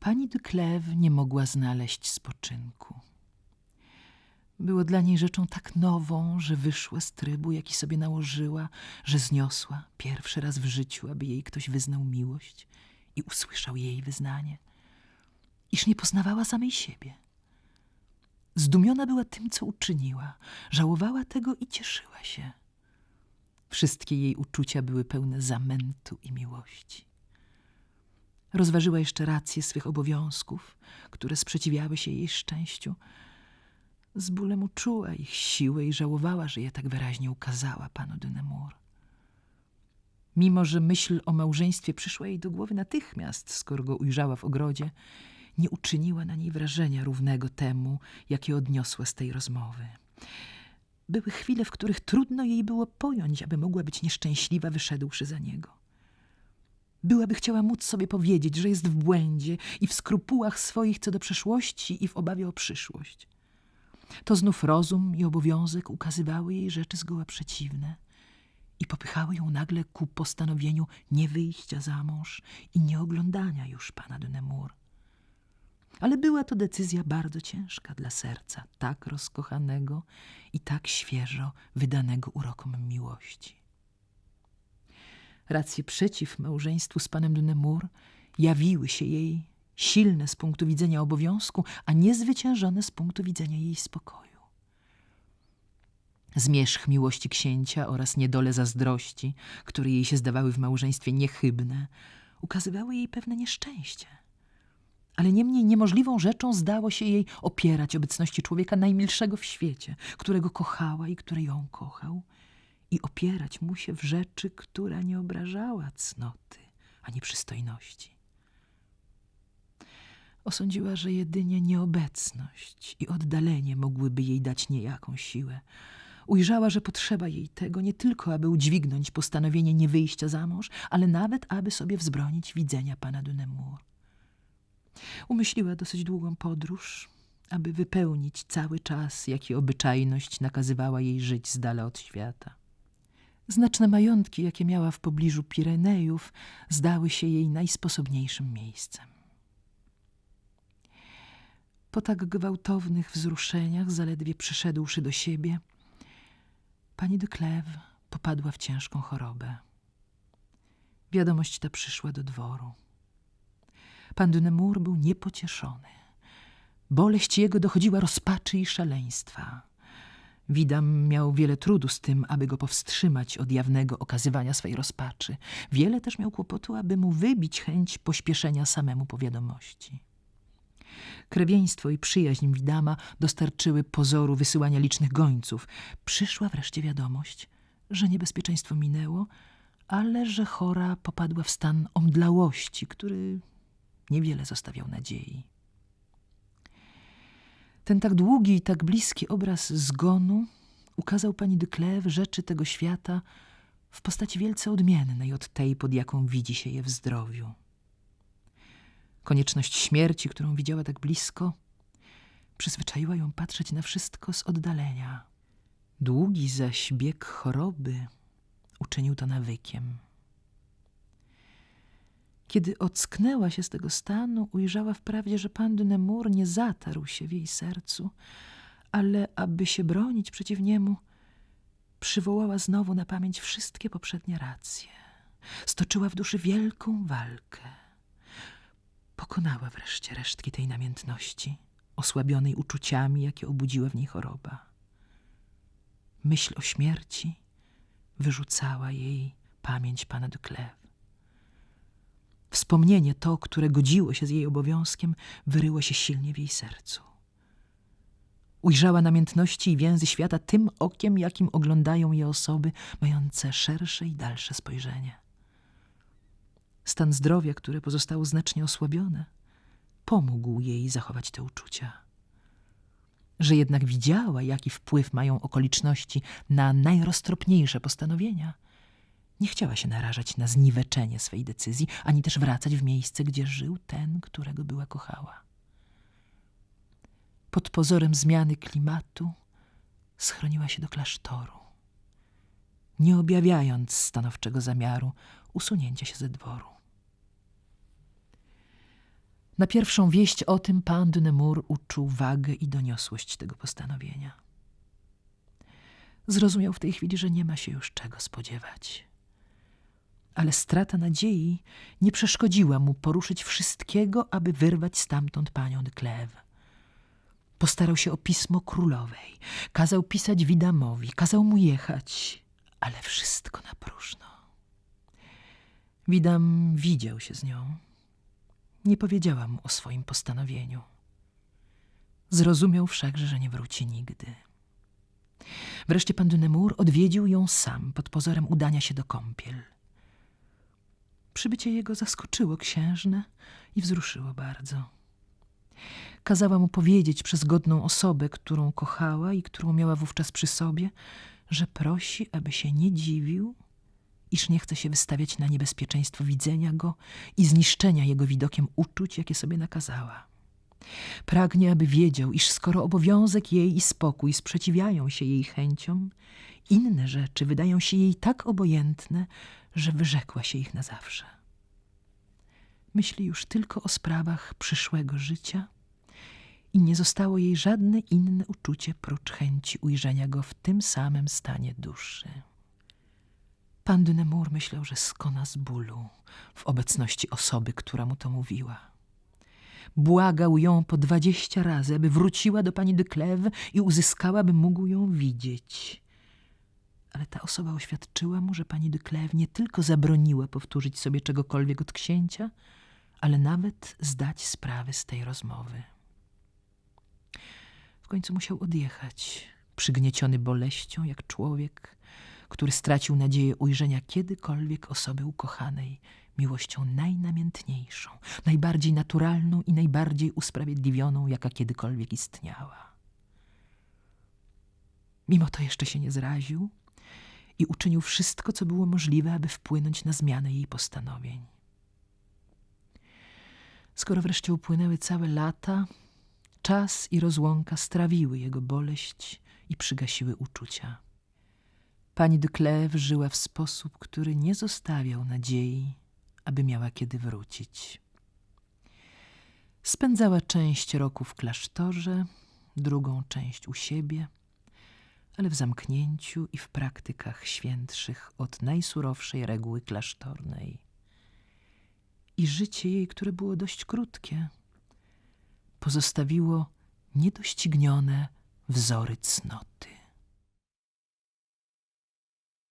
Pani de Clèves nie mogła znaleźć spoczynku. Było dla niej rzeczą tak nową, że wyszła z trybu, jaki sobie nałożyła, że zniosła pierwszy raz w życiu, aby jej ktoś wyznał miłość i usłyszał jej wyznanie, iż nie poznawała samej siebie. Zdumiona była tym, co uczyniła, żałowała tego i cieszyła się. Wszystkie jej uczucia były pełne zamętu i miłości. Rozważyła jeszcze rację swych obowiązków, które sprzeciwiały się jej szczęściu. Z bólem uczuła ich siłę i żałowała, że je tak wyraźnie ukazała panu de Nemours. Mimo, że myśl o małżeństwie przyszła jej do głowy natychmiast, skoro go ujrzała w ogrodzie, nie uczyniła na niej wrażenia równego temu, jakie odniosła z tej rozmowy. Były chwile, w których trudno jej było pojąć, aby mogła być nieszczęśliwa, wyszedłszy za niego. Byłaby chciała móc sobie powiedzieć, że jest w błędzie i w skrupułach swoich co do przeszłości i w obawie o przyszłość. To znów rozum i obowiązek ukazywały jej rzeczy zgoła przeciwne i popychały ją nagle ku postanowieniu nie wyjścia za mąż i nie oglądania już pana de Nemours. Ale była to decyzja bardzo ciężka dla serca tak rozkochanego i tak świeżo wydanego urokom miłości. Racje przeciw małżeństwu z panem de Nemours jawiły się jej silne z punktu widzenia obowiązku, a niezwyciężone z punktu widzenia jej spokoju. Zmierzch miłości księcia oraz niedole zazdrości, które jej się zdawały w małżeństwie niechybne, ukazywały jej pewne nieszczęście. Ale niemniej niemożliwą rzeczą zdało się jej opierać obecności człowieka najmilszego w świecie, którego kochała i który ją kochał, i opierać mu się w rzeczy, która nie obrażała cnoty ani przystojności. Osądziła, że jedynie nieobecność i oddalenie mogłyby jej dać niejaką siłę. Ujrzała, że potrzeba jej tego nie tylko, aby udźwignąć postanowienie nie wyjścia za mąż, ale nawet, aby sobie wzbronić widzenia pana de Nemours. Umyśliła dosyć długą podróż, aby wypełnić cały czas, jaki obyczajność nakazywała jej żyć z dala od świata. Znaczne majątki, jakie miała w pobliżu Pirenejów, zdały się jej najsposobniejszym miejscem. Po tak gwałtownych wzruszeniach, zaledwie przyszedłszy do siebie, pani de Clèves popadła w ciężką chorobę. Wiadomość ta przyszła do dworu. Pan de Nemours był niepocieszony. Boleść jego dochodziła rozpaczy i szaleństwa. Widam miał wiele trudu z tym, aby go powstrzymać od jawnego okazywania swej rozpaczy. Wiele też miał kłopotu, aby mu wybić chęć pośpieszenia samemu po wiadomości. Krewieństwo i przyjaźń Widama dostarczyły pozoru wysyłania licznych gońców. Przyszła wreszcie wiadomość, że niebezpieczeństwo minęło, ale że chora popadła w stan omdlałości, który niewiele zostawiał nadziei. Ten tak długi i tak bliski obraz zgonu ukazał pani de Clèves rzeczy tego świata w postaci wielce odmiennej od tej, pod jaką widzi się je w zdrowiu. Konieczność śmierci, którą widziała tak blisko, przyzwyczaiła ją patrzeć na wszystko z oddalenia. Długi zaś bieg choroby uczynił to nawykiem. Kiedy ocknęła się z tego stanu, ujrzała wprawdzie, że pan de Nemours nie zatarł się w jej sercu, ale aby się bronić przeciw niemu, przywołała znowu na pamięć wszystkie poprzednie racje. Stoczyła w duszy wielką walkę. Pokonała wreszcie resztki tej namiętności, osłabionej uczuciami, jakie obudziła w niej choroba. Myśl o śmierci wyrzucała jej pamięć pana de Clèves. Wspomnienie to, które godziło się z jej obowiązkiem, wyryło się silnie w jej sercu. Ujrzała namiętności i więzy świata tym okiem, jakim oglądają je osoby mające szersze i dalsze spojrzenie. Stan zdrowia, które pozostało znacznie osłabione, pomógł jej zachować te uczucia. Że jednak widziała, jaki wpływ mają okoliczności na najroztropniejsze postanowienia – nie chciała się narażać na zniweczenie swej decyzji, ani też wracać w miejsce, gdzie żył ten, którego była kochała. Pod pozorem zmiany klimatu schroniła się do klasztoru, nie objawiając stanowczego zamiaru usunięcia się ze dworu. Na pierwszą wieść o tym pan de Nemours uczuł wagę i doniosłość tego postanowienia. Zrozumiał w tej chwili, że nie ma się już czego spodziewać. Ale strata nadziei nie przeszkodziła mu poruszyć wszystkiego, aby wyrwać stamtąd panią de Clèves. Postarał się o pismo królowej, kazał pisać Widamowi, kazał mu jechać, ale wszystko na próżno. Widam widział się z nią. Nie powiedziała mu o swoim postanowieniu. Zrozumiał wszakże, że nie wróci nigdy. Wreszcie pan de Nemours odwiedził ją sam pod pozorem udania się do kąpiel. Przybycie jego zaskoczyło księżnę i wzruszyło bardzo. Kazała mu powiedzieć przez godną osobę, którą kochała i którą miała wówczas przy sobie, że prosi, aby się nie dziwił, iż nie chce się wystawiać na niebezpieczeństwo widzenia go i zniszczenia jego widokiem uczuć, jakie sobie nakazała. Pragnie, aby wiedział, iż skoro obowiązek jej i spokój sprzeciwiają się jej chęciom, inne rzeczy wydają się jej tak obojętne, że wyrzekła się ich na zawsze. Myśli już tylko o sprawach przyszłego życia i nie zostało jej żadne inne uczucie prócz chęci ujrzenia go w tym samym stanie duszy. Pan de Nemours myślał, że skona z bólu w obecności osoby, która mu to mówiła. Błagał ją po dwadzieścia razy, aby wróciła do pani de Clèves i uzyskała, by mógł ją widzieć. Ale ta osoba oświadczyła mu, że pani de Clèves nie tylko zabroniła powtórzyć sobie czegokolwiek od księcia, ale nawet zdać sprawy z tej rozmowy. W końcu musiał odjechać, przygnieciony boleścią, jak człowiek, który stracił nadzieję ujrzenia kiedykolwiek osoby ukochanej miłością najnamiętniejszą, najbardziej naturalną i najbardziej usprawiedliwioną, jaka kiedykolwiek istniała. Mimo to jeszcze się nie zraził i uczynił wszystko, co było możliwe, aby wpłynąć na zmianę jej postanowień. Skoro wreszcie upłynęły całe lata, czas i rozłąka strawiły jego boleść i przygasiły uczucia. Pani de Clèves żyła w sposób, który nie zostawiał nadziei, aby miała kiedy wrócić. Spędzała część roku w klasztorze, drugą część u siebie, ale w zamknięciu i w praktykach świętszych od najsurowszej reguły klasztornej. I życie jej, które było dość krótkie, pozostawiło niedoścignione wzory cnoty.